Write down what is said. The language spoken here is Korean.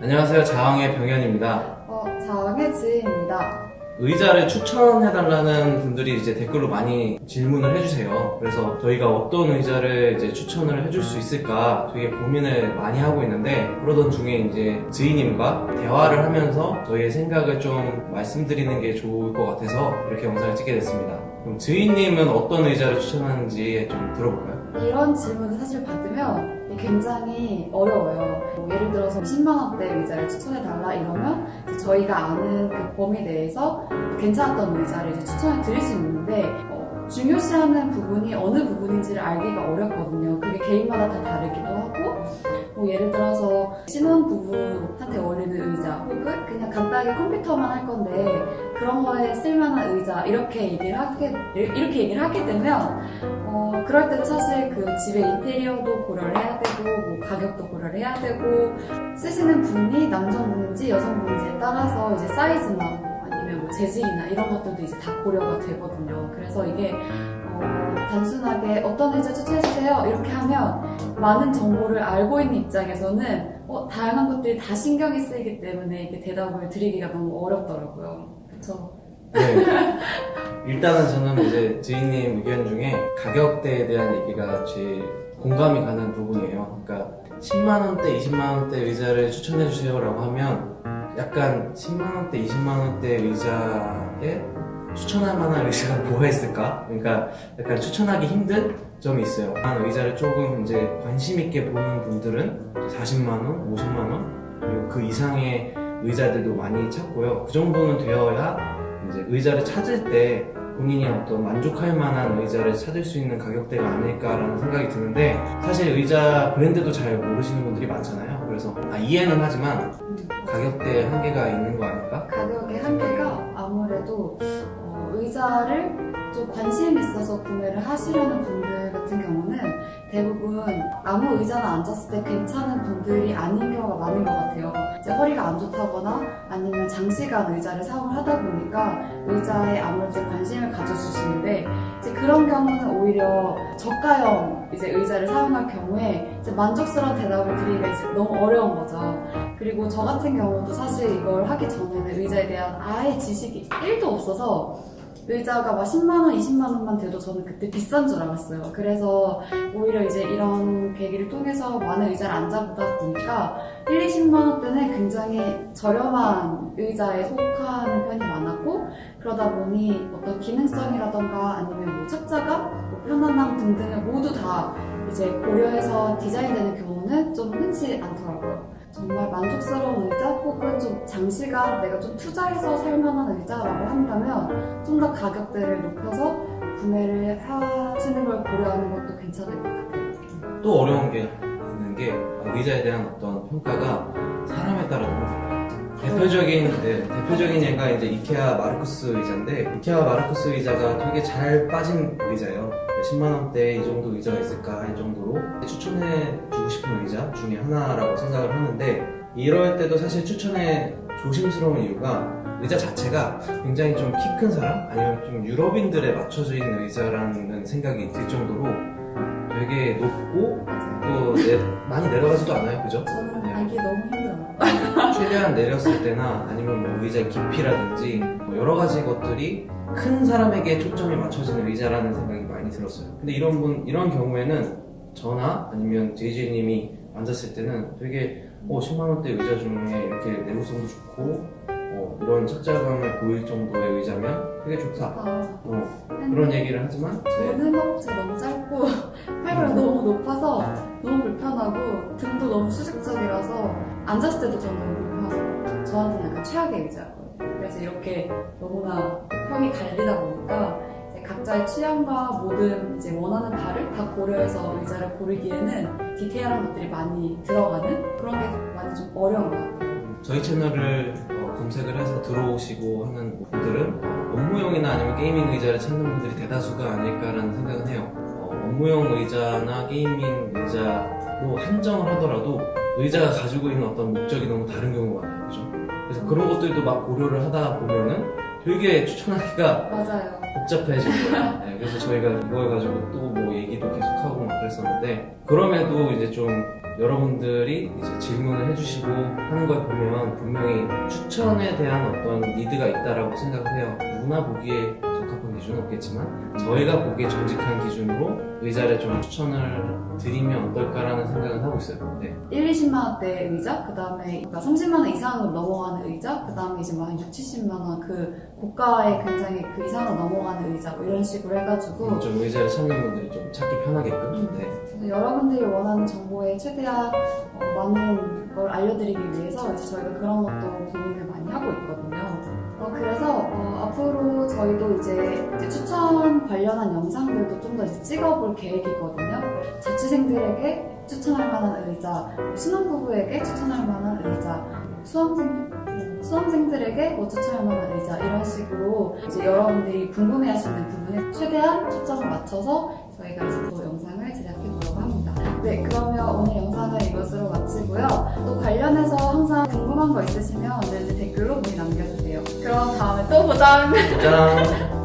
안녕하세요. 자왕의 병현입니다. 어, 자왕의 지혜입니다. 의자를 추천해달라는 분들이 이제 댓글로 많이 질문을 해주세요. 그래서 저희가 어떤 의자를 이제 추천을 해줄 수 있을까 되게 고민을 많이 하고 있는데 그러던 중에 이제 지희님과 대화를 하면서 저희의 생각을 좀 말씀드리는 게 좋을 것 같아서 이렇게 영상을 찍게 됐습니다. 그럼 지희님은 어떤 의자를 추천하는지 좀 들어볼까요? 이런 질문을 사실 받 으면 굉장히 어려워요. 뭐 예를 들어서 10만원대 의자를 추천해달라 이러면 저희가 아는 그 범위 내에서 괜찮았던 의자를 추천해 드릴 수 있는데 어, 중요시하는 부분이 어느 부분인지를 알기가 어렵거든요. 그게 개인마다 다 다르기도 하고 뭐 예를 들어서 신혼부부한테 어울리는 의자 혹은 그냥 간 단하게 컴퓨터만 할 건데 그런 거에 쓸만한 의자 이렇게 얘기를 하게 이렇게 얘기를 하게 되면 어, 그럴 때는 사실 그 집의 인테리어도 고려를 해야 되고 뭐 가격도 고려를 해야 되고 쓰시는 분이 남성분인지 여성분인지에 따라서 이제 사이즈나 뭐 아니면 뭐 재질이나 이런 것들도 이제 다 고려가 되거든요. 그래서 이게 어, 단순하게 어떤 의자 추천해주세요 이렇게 하면 많은 정보를 알고 있는 입장에서는 어, 다양한 것들이 다 신경이 쓰이기 때문에 이게 대답을 드리기가 너무 어렵더라고요. 그렇죠. 네. 일단은 저는 이제 지희님 의견 중에 가격대에 대한 얘기가 제일 공감이 가는 부분이에요. 그러니까 10만 원대, 20만 원대 의자를 추천해 주세요라고 하면 약간 10만 원대, 20만 원대 의자에 추천할 만한 의자가 뭐가 있을까? 그러니까 약간 추천하기 힘든 점이 있어요. 한 의자를 조금 이제 관심 있게 보는 분들은 40만 원, 50만 원, 그리고 그 이상의 의자들도 많이 찾고요. 그 정도는 되어야 이제 의자를 찾을 때 본인이 어떤 만족할 만한 의자를 찾을 수 있는 가격대가 아닐까라는 생각이 드는데 사실 의자 브랜드도 잘 모르시는 분들이 많잖아요. 그래서 아, 이해는 하지만 가격대에 한계가 있는 거 아닐까? 가격의 한계가 아무래도 어, 의자를 좀 관심 있어서 구매를 하시려는 분들 같은 경우는 대부분 아무 의자나 앉았을 때 괜찮은 분들이 아닌 경우가 많은 것 같아요. 이제 허리가 안 좋다거나 아니면 장시간 의자를 사용을 하다 보니까 의자에 아무래도 관심을 가져주시는데 이제 그런 경우는 오히려 저가형 이제 의자를 사용할 경우에 이제 만족스러운 대답을 드리기가 이제 너무 어려운 거죠. 그리고 저 같은 경우도 사실 이걸 하기 전에는 의자에 대한 아예 지식이 1도 없어서 의자가 막 10만원, 20만원만 돼도 저는 그때 비싼 줄 알았어요. 그래서 오히려 이제 이런 계기를 통해서 많은 의자를 앉아보다 보니까 1, 20만원대는 굉장히 저렴한 의자에 속하는 편이 많았고 그러다 보니 어떤 기능성이라던가 아니면 뭐 착자감, 뭐 편안함 등등을 모두 다 이제 고려해서 디자인되는 경우는 좀 흔치 않더라고요. 정말 만족스러운 의자 혹은 좀 장시간 내가 좀 투자해서 살 만한 의자라고 한다면 좀 더 가격대를 높여서 구매를 하시는 걸 고려하는 것도 괜찮을 것 같아요. 또 어려운 게 있는 게 의자에 대한 어떤 평가가 사람에 따라 너무 달라요. 대표적인 네, 대표적인 예가 이제 이케아 마르쿠스 의자인데 이케아 마르쿠스 의자가 되게 잘 빠진 의자예요. 10만 원대 이 정도 의자가 있을까 할 정도로 추천해 주고 싶은 의자 중에 하나라고 생각을 하는데 이럴 때도 사실 추천에 조심스러운 이유가 의자 자체가 굉장히 좀 키 큰 사람 아니면 좀 유럽인들에 맞춰져 있는 의자라는 생각이 들 정도로 되게 높고 또 내- 많이 내려가지도 않아요, 그죠? 저는 네. 알기 너무 힘들어요. 최대한 내렸을 때나 아니면 뭐 의자 깊이라든지 뭐 여러 가지 것들이 큰 사람에게 초점이 맞춰지는 의자라는 생각이 많이 들었어요. 근데 이런 분 이런 경우에는 저나 아니면 JJ님이 앉았을 때는 되게 어 10만 원대 의자 중에 이렇게 내구성도 좋고 어, 이런 착자감을 보일 정도의 의자면 되게 좋다. 아, 어, 그런 얘기를 하지만 네. 저는 허벅지가 너무 짧 고 팔이 너무 높아서 너무 불편하고 등도 너무 수직적이라서 앉았을 때도 저는 너무 불편하고 저한테는 약간 최악의 의자고요. 그래서 이렇게 너무나 평이 갈리다 보니까 각자의 취향과 모든 이제 원하는 바를 다 고려해서 의자를 고르기에는 디테일한 것들이 많이 들어가는 그런 게 많이 좀 어려운 것 같아요. 저희 채널을 어, 검색을 해서 들어오시고 하는 분들은 어, 업무용이나 아니면 게이밍 의자를 찾는 분들이 대다수가 아닐까라는 생각은 해요. 어, 업무용 의자나 게이밍 의자로 한정을 하더라도 의자가 가지고 있는 어떤 목적이 너무 다른 경우가 많아요. 그죠? 그래서 그런 것들도 막 고려를 하다 보면은 되게 추천하기가 맞아요. 복잡해진 거예요. 네, 그래서 저희가 이걸 가지고 또 뭐 얘기도 계속 하고 막 그랬었는데 그럼에도 이제 좀 여러분들이 이제 질문을 해주시고 하는 걸 보면 분명히 추천에 대한 어떤 니드가 있다라고 생각을 해요. 누구나 보기에 적합한 기준은 없겠지만 저희가 보기에 정직한 기준으로 의자를 좀 추천을 드리면 어떨까라는 생각을 하고 있어요. 네. 1, 20만 원대 의자, 그 다음에 30만 원 이상으로 넘어가는 의자, 그 다음에 이제 막 6, 70만 원 그 고가의 굉장히 그 이상으로 넘어가는 의자 뭐 이런 식으로 해가지고 좀 의자를 찾는 분들이 좀 찾기 편하게끔. 네. 그래서 여러분들이 원하는 정보에 최대한 어, 많은 걸 알려드리기 위해서 이제 저희가 그런 것도 고민을 많이 하고 있거든요. 어, 그래서 어, 앞으로 저희도 이제, 이제 추천 관련한 영상들도 좀 더 찍어볼 계획이거든요. 자취생들에게 추천할 만한 의자, 신혼 부부에게 추천할 만한 의자, 수험생 수험생들에게 뭐 추천할 만한 의자 이런 식으로 이제 여러분들이 궁금해하시는 부분에 최대한 초점을 맞춰서 저희가 이제 또 영상을 제작해. 네, 그러면 오늘 영상은 이것으로 마치고요. 또 관련해서 항상 궁금한 거 있으시면 언제든지 댓글로 문의 남겨주세요. 그럼 다음에 또 보자. 짠!